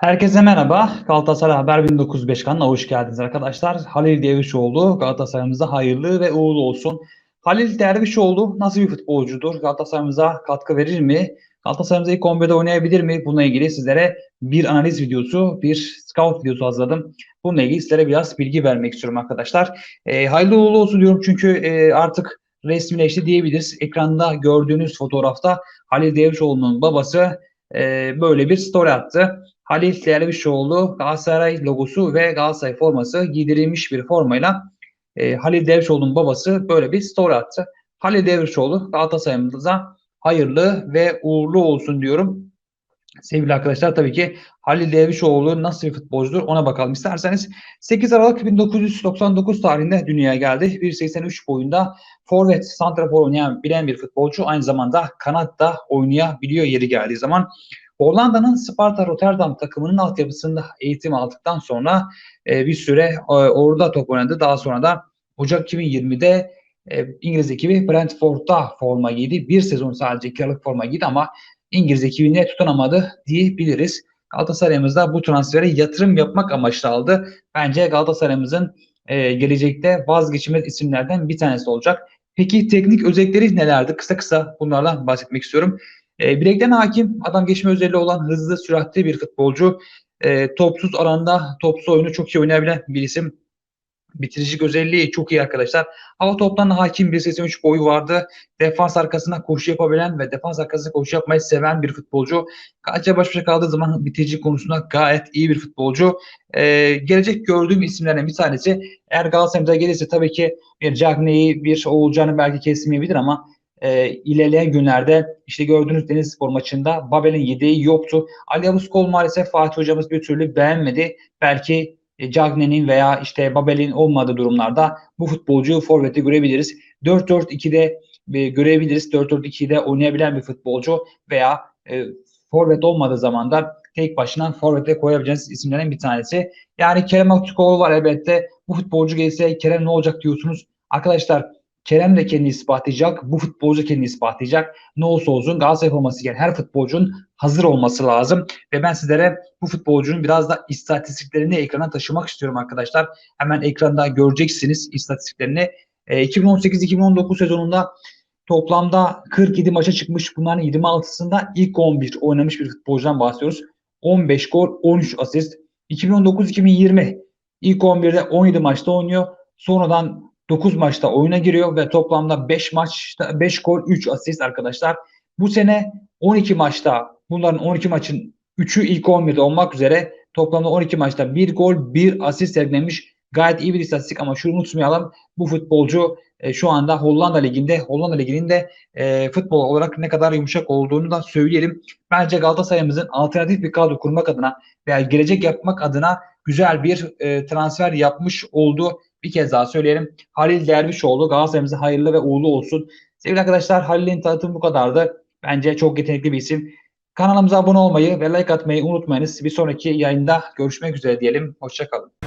Herkese merhaba. Galatasaray Haber 1905 kanalına hoş geldiniz arkadaşlar. Halil Dervişoğlu Galatasaray'ımıza hayırlı ve uğurlu olsun. Halil Dervişoğlu nasıl bir futbolcudur? Galatasaray'ımıza katkı verir mi? Galatasaray'ımıza ilk 11'de oynayabilir mi? Bununla ilgili sizlere bir analiz videosu, bir scout videosu hazırladım. Bununla ilgili sizlere biraz bilgi vermek istiyorum arkadaşlar. E, hayırlı uğurlu olsun diyorum çünkü e, artık resmileşti diyebiliriz. Ekranda gördüğünüz fotoğrafta Halil Dervişoğlu'nun babası e, böyle bir story attı. Halil Dervişoğlu Galatasaray logosu ve Galatasaray forması giydirilmiş bir formayla e, Halil Dervişoğlu'nun babası böyle bir story attı. Halil Dervişoğlu Galatasaray'ımıza hayırlı ve uğurlu olsun diyorum. Sevgili arkadaşlar tabii ki Halil Dervişoğlu nasıl bir futbolcudur ona bakalım isterseniz. 8 Aralık 1999 tarihinde dünyaya geldi. 1.83 boyunda forvet, santrafor oynayan bilen bir futbolcu. Aynı zamanda kanatta oynayabiliyor yeri geldiği zaman. Hollanda'nın Sparta Rotterdam takımının altyapısında eğitim aldıktan sonra e, bir süre e, orada top oynadı. Daha sonra da Ocak 2020'de e, İngiliz ekibi Brentford'da forma giydi. Bir sezon sadece kiralık forma giydi ama İngiliz ekibine tutunamadı diyebiliriz. Galatasaray'ımızda bu transferi yatırım yapmak amaçlı aldı. Bence Galatasaray'ımızın e, gelecekte vazgeçilmez isimlerden bir tanesi olacak. Peki teknik özellikleri nelerdi? Kısa kısa bunlardan bahsetmek istiyorum. E, bilekten hakim, adam geçme özelliği olan hızlı, süratli bir futbolcu. E, topsuz alanda, topsuz oyunu çok iyi oynayabilen bir isim. Bitirici özelliği çok iyi arkadaşlar. Hava toplarına hakim bir 83 boyu vardı. Defans arkasına koşu yapabilen ve defans arkasına koşu yapmayı seven bir futbolcu. Kaleciye baş başa kaldığı zaman bitirici konusunda gayet iyi bir futbolcu. Ee, gelecek gördüğüm isimlerden bir tanesi. Eğer Galatasaray'da gelirse tabii ki bir Cagney'i, bir Oğulcan'ı belki kesmeyebilir ama e, ilerleyen günlerde işte gördüğünüz Denizspor maçında Babel'in yedeği yoktu. Ali Yavuz Kol maalesef Fatih hocamız bir türlü beğenmedi. Belki Cagne'nin veya işte Babel'in olmadığı durumlarda bu futbolcuyu forvete görebiliriz. 4-4-2'de e, görebiliriz. 4-4-2'de oynayabilen bir futbolcu veya e, forvet olmadığı zaman da tek başına forvete koyabileceğiniz isimlerden bir tanesi. Yani Kerem Aktürkoğlu var elbette. Bu futbolcu gelirse Kerem ne olacak diyorsunuz. Arkadaşlar Kerem de kendini ispatlayacak. Bu futbolcu kendini ispatlayacak. Ne olsa olsun Galatasaray forması giyen her futbolcunun hazır olması lazım. Ve ben sizlere bu futbolcunun biraz da istatistiklerini ekrana taşımak istiyorum arkadaşlar. Hemen ekranda göreceksiniz istatistiklerini. E, 2018-2019 sezonunda toplamda 47 maça çıkmış. Bunların 26'sında ilk 11 oynamış bir futbolcudan bahsediyoruz. 15 gol, 13 asist. 2019-2020 ilk 11'de 17 maçta oynuyor. Sonradan 9 maçta oyuna giriyor ve toplamda 5 maçta 5 gol 3 asist arkadaşlar. Bu sene 12 maçta bunların 12 maçın 3'ü ilk 11'de olmak üzere toplamda 12 maçta 1 gol 1 asist sergilemiş. Gayet iyi bir istatistik ama şunu unutmayalım. Bu futbolcu e, şu anda Hollanda Ligi'nde, Hollanda Ligi'nin de e, futbol olarak ne kadar yumuşak olduğunu da söyleyelim. Bence Galatasaray'ımızın alternatif bir kadro kurmak adına veya gelecek yapmak adına güzel bir e, transfer yapmış oldu. Bir kez daha söyleyelim. Halil Dervişoğlu Galatasaray'ımıza hayırlı ve uğurlu olsun. Sevgili arkadaşlar Halil'in tanıtımı bu kadardı. Bence çok yetenekli bir isim. Kanalımıza abone olmayı ve like atmayı unutmayınız. Bir sonraki yayında görüşmek üzere diyelim. Hoşçakalın.